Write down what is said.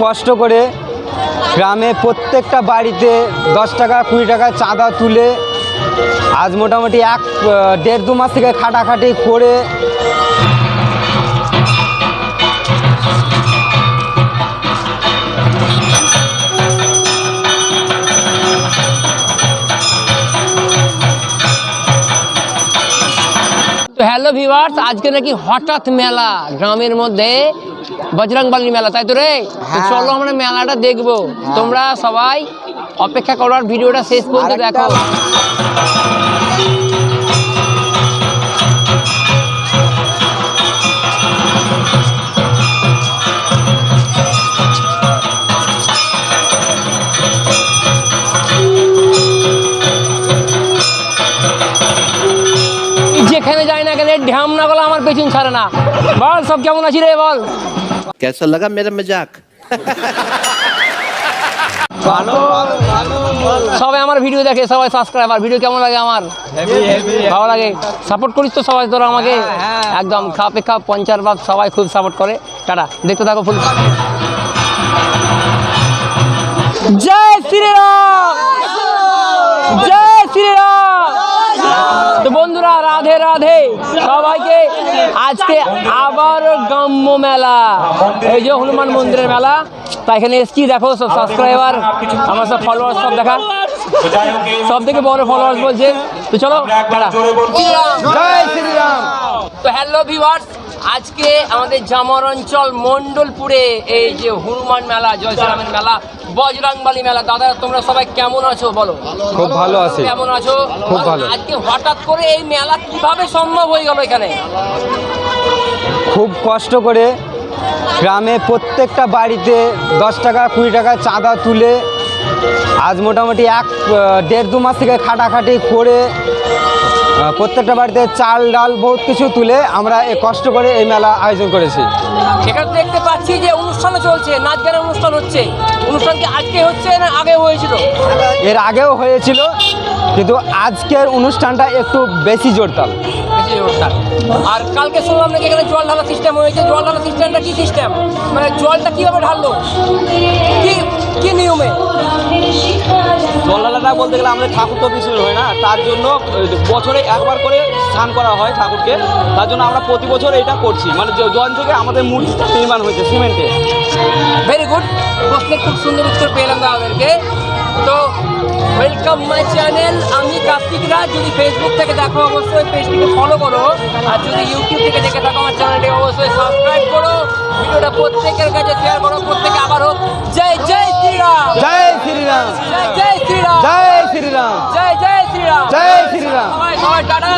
কষ্ট করে গ্রামে প্রত্যেকটা বাড়িতে দশ টাকা, কুড়ি টাকা চাঁদা তুলে আজ মোটামুটি এক দেড় দু মাস থেকে খাটাখাটি করে তো হ্যালো ভিভার্স আজকে নাকি হঠাৎ মেলা গ্রামের মধ্যে বজরংবলী মেলা তাই তো রে? হ্যাঁ। চলো আমরা মেলাটা দেখব। তোমরা সবাই অপেক্ষা করার ভিডিওটা শেষ পর্যন্ত দেখো। আমি যাই না কেন ঢ্যাম না গলা আমার পেছন ছাড়ে না বল সব কেমন আছি রে বল কেসা লাগা মেরা মজাক সবাই আমার ভিডিও দেখে সবাই সাবস্ক্রাইবার ভিডিও কেমন লাগে আমার ভালো লাগে সাপোর্ট করিস তো সবাই তোরা আমাকে একদম খাপে খাপ পঞ্চার বাপ সবাই খুব সাপোর্ট করে টাটা দেখতে থাকো ফুল জয় শ্রীরাম জয় বন্ধুরা রাধে রাধে। সবাইকে আজকে আবার গ্রাম্য মেলা। এই যে হনুমান মন্দিরের মেলা। তা এখানে এসছি দেখো সব সাবস্ক্রাইবার আমার সব ফলোয়ার সব দেখা। সব থেকে বড় ফলোয়ার্স বলছে। তো চলো জয় শ্রীরাম। তো হ্যালো ভিউয়ার্স আজকে আমাদের জামর অঞ্চল মন্ডলপুরে এই যে হনুমান মেলা জয়শ্রামের মেলা বজরংবালী মেলা। দাদা তোমরা সবাই কেমন আছো বলো? খুব ভালো আছি। কেমন আছো? খুব ভালো। আজকে হঠাৎ করে এই মেলা কীভাবে সম্ভব হয়ে গেল এখানে? খুব কষ্ট করে গ্রামে প্রত্যেকটা বাড়িতে দশ টাকা কুড়ি টাকা চাঁদা তুলে আজ মোটামুটি এক দেড় দু মাস থেকে খাটাখাটি করে প্রত্যেকটা বাড়িতে চাল ডাল বহুত কিছু তুলে আমরা এ কষ্ট করে এই মেলা আয়োজন করেছি। এখানে দেখতে পাচ্ছি যে অনুষ্ঠানও চলছে নাচ গানের অনুষ্ঠান হচ্ছে। অনুষ্ঠান কি আজকে হচ্ছে না আগে হয়েছিল? এর আগেও হয়েছিল কিন্তু আজকের অনুষ্ঠানটা একটু বেশি জোরতাল আর কালকে শুনলাম নাকি এখানে জল ঢালা সিস্টেম হয়েছে। জল ঢালা সিস্টেমটা কি সিস্টেম মানে জলটা কীভাবে ঢাললো? কি কি নিয়মে? জলঢালাটা বলতে গেলে আমাদের ঠাকুর তো কিছু হয় না তার জন্য বছরে একবার করে স্নান করা হয় ঠাকুরকে তার জন্য আমরা প্রতি বছর এটা করছি। মানে জল থেকে আমাদের মূর্তিটা নির্মাণ হয়েছে সিমেন্টে। ভেরি গুড প্রশ্নের খুব সুন্দর উত্তর পেলাম আমাদেরকে তো ওয়েলকাম মাই চ্যানেল আমি কার্তিক রাজ যদি ফেসবুক থেকে দেখো অবশ্যই পেজটিকে ফলো করো। আর যদি ইউটিউব থেকে দেখে থাকো আমার চ্যানেলটি অবশ্যই সাবস্ক্রাইব করো। ভিডিওটা প্রত্যেকের কাছে শেয়ার করো প্রত্যেকে আবার হোক জয় জয় শ্রীরাম জয় শ্রীরাম জয় জয় শ্রীরাম জয় শ্রীরাম জয় জয় শ্রীরাম জয় শ্রীরাম সবাই সবাই টাটা।